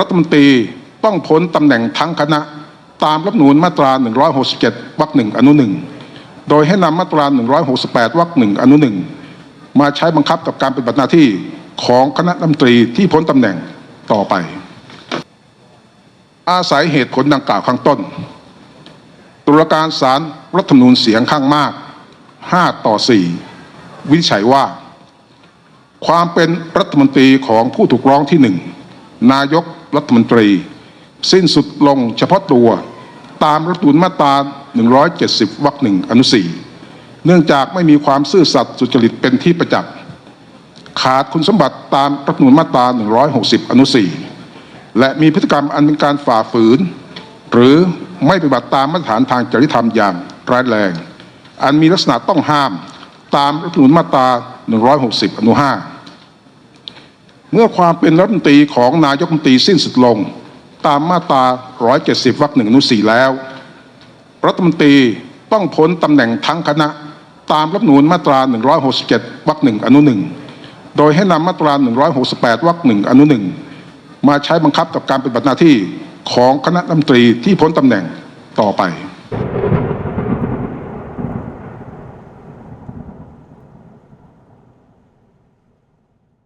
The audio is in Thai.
รัฐมนตรีต้องพ้นตำแหน่งทั้งคณะตามรัฐนูญมาตรา 167วรรคหนึ่งอนุหนึ่งโดยให้นำมาตรา 168วรรคหนึ่งอนุหนึ่งมาใช้บังคับกับการปฏิบัติหน้าที่ของคณะรัฐมนตรีที่พ้นตำแหน่งต่อไป อาศัยเหตุผลดังกล่าวข้างต้น ตุลาการศาลรรัฐธรรมนูญเสียงข้างมาก 5 ต่อ 4 วินิจฉัยว่า ความเป็นรัฐมนตรีของผู้ถูกร้องที่หนึ่งนายก รัฐมนตรี สิ้นสุดลงเฉพาะตัวตามรัฐธรรมนูญมาตรา 170 วรรคหนึ่งอนุสี่เนื่องจากไม่มีความซื่อสัตย์สุจริตเป็นที่ประจักษ์ขาดคุณสมบัติตามรัฐธรรมนูญมาตรา 160 อนุสี่และมีพฤติกรรมอันเป็นการฝ่าฝืน หรือไม่ปฏิบัติตามมาตรฐานทางจริยธรรมอย่างร้ายแรง อันมีลักษณะต้องห้ามตามรัฐธรรมนูญมาตรา 160 อนุ5 เมื่อความเป็นรัฐมนตรีของนายกรัฐมนตรีสิ้นสุดลง ตามมาตรา 170วรรคหนึ่งอนุ4แล้ว รัฐมนตรีต้องพ้นตำแหน่งทั้งคณะตามรัฐนูญมาตรา 167วรรคหนึ่งอนุหนึ่งโดยให้นำมาตรา 168วรรคหนึ่งอนุหนึ่งมาใช้บังคับกับการปฏิบัติหน้าที่ของคณะรัฐมนตรีที่พ้นตำแหน่งต่อไป